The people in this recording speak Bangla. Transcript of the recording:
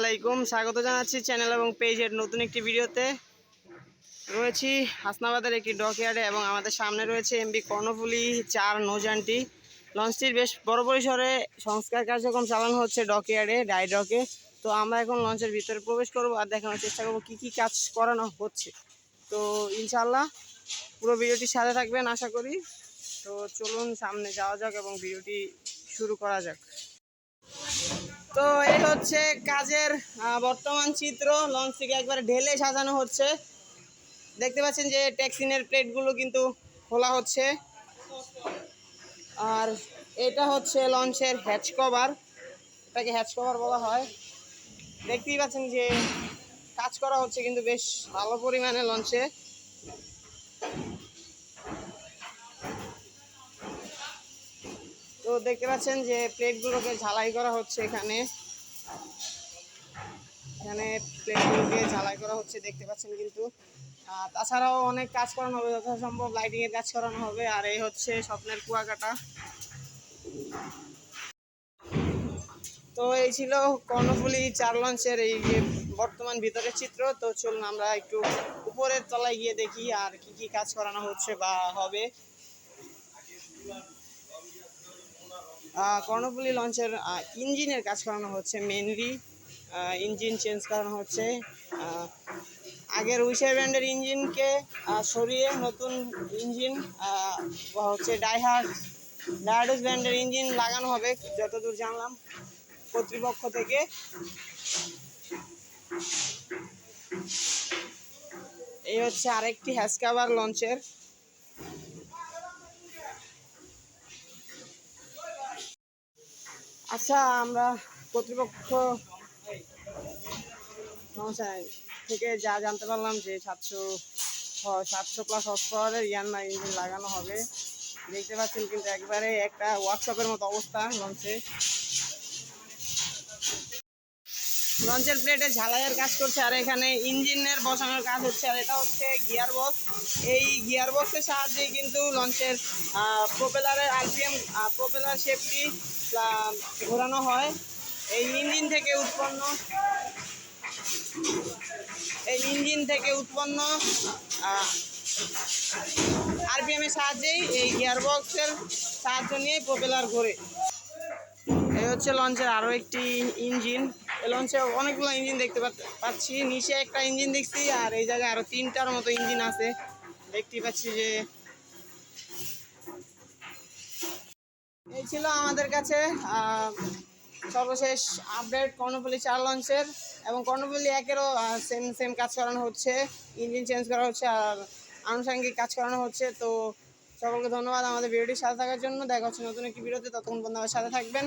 আলাইকুম। স্বাগত জানাচ্ছি চ্যানেল এবং পেজের নতুন একটি ভিডিওতে। রয়েছি হাসনাবাদের একটি ডকইয়ার্ডে এবং আমাদের সামনে রয়েছে এমবি কর্ণফুলি চার নৌজানটি লঞ্চটির বেশ বড় পরিসরে সংস্কার কার্যক্রম চালানো হচ্ছে ডকইয়ার্ডে, ডাই ডকে। তো আমরা এখন লঞ্চের ভিতরে প্রবেশ করব আর দেখানোর চেষ্টা করব কী কী কাজ করানো হচ্ছে। তো ইনশাল্লাহ পুরো ভিডিওটির সাথে থাকবেন, আশা করি। তো চলুন সামনে যাওয়া যাক এবং ভিডিওটি শুরু করা যাক। তো এই হচ্ছে কাজের বর্তমান চিত্র। লঞ্চটিকে একবারে ঢেলে সাজানো হচ্ছে। দেখতে পাচ্ছেন যে ট্যাক্সিনের প্লেটগুলো কিন্তু খোলা হচ্ছে। আর এটা হচ্ছে লঞ্চের হ্যাচ কভার এটাকে হ্যাচ কভার বলা হয়। দেখতেই পাচ্ছেন যে কাজ করা হচ্ছে কিন্তু বেশ ভালো পরিমাণে লঞ্চে। তো দেখতে পাচ্ছেন যে প্লেটগুলোকে ঝালাই করা হচ্ছে এখানে। এখানে প্লেটগুলোকে ঝালাই করা হচ্ছে, দেখতে পাচ্ছেন কিন্তু। তাছাড়াও অনেক কাজ করানো হবে, যথাসম্ভব লাইটিং এর কাজ করানো হবে। আর এই হচ্ছে স্বপ্নের কুয়াকাটা। তো এই ছিল কর্ণফুলি চার লঞ্চের এই যে বর্তমান ভিতরের চিত্র। তো চলুন আমরা একটু উপরের তলায় গিয়ে দেখি আর কি কি কাজ করানো হচ্ছে বা হবে। কর্ণফুলী লঞ্চের ইঞ্জিনের কাজ করানো হচ্ছে মেনলি ইঞ্জিন চেঞ্জ করানো হচ্ছে। আগের উইশার ব্র্যান্ডের ইঞ্জিনকে সরিয়ে নতুন ইঞ্জিন হচ্ছে ডাইহার ডায়াডোস ব্র্যান্ডের ইঞ্জিন লাগানো হবে, যতদূর জানলাম, কর্তৃপক্ষ থেকে। এই হচ্ছে আরেকটি হ্যাসকাবার লঞ্চের। আচ্ছা আমরা কর্তৃপক্ষ থেকে যা জানতে পারলাম যে সাতশো সাতশো প্লাস হর্স পাওয়ারের ইয়ানমা ইঞ্জিন লাগানো হবে। দেখতে পাচ্ছেন কিন্তু একবারে একটা ওয়ার্কশপের মতো অবস্থা লঞ্চে লঞ্চের প্লেটে ঝালাইয়ের কাজ করছে, আর এখানে ইঞ্জিনের বসানোর কাজ হচ্ছে, আর এটা হচ্ছে গিয়ার বক্স। এই গিয়ার বক্সের সাহায্যে কিন্তু লঞ্চের প্রোপেলারের আরপিএম প্রোপেলার শেপটি ঘোরানো হয়। এই ইঞ্জিন থেকে উৎপন্ন, এই ইঞ্জিন থেকে উৎপন্ন আরপিএম এর সাহায্যেই এই গিয়ার বক্সের সাহায্য নিয়ে প্রোপেলার ঘোরে। এই হচ্ছে লঞ্চের আরও একটি ইঞ্জিন। লঞ্চে অনেকগুলো ইঞ্জিন দেখতে পাচ্ছি। নিচে একটা ইঞ্জিন দেখছি আর এই জায়গায় আরও তিনটার মতো ইঞ্জিন আছে। দেখতে পাচ্ছি যে এই ছিল আমাদের কাছে সর্বশেষ আপডেট কর্ণফুলি চার লঞ্চের এবং কর্ণফুলি একেরও সেম সেম কাজ করানো হচ্ছে। ইঞ্জিন চেঞ্জ করা হচ্ছে আর আনুষঙ্গিক কাজ করানো হচ্ছে। তো সকলকে ধন্যবাদ আমাদের ভিডিওটির সাথে থাকার জন্য। দেখা হচ্ছে নতুন একটি ভিডিওতে ততক্ষণ পর্যন্ত আমার সাথে থাকবেন।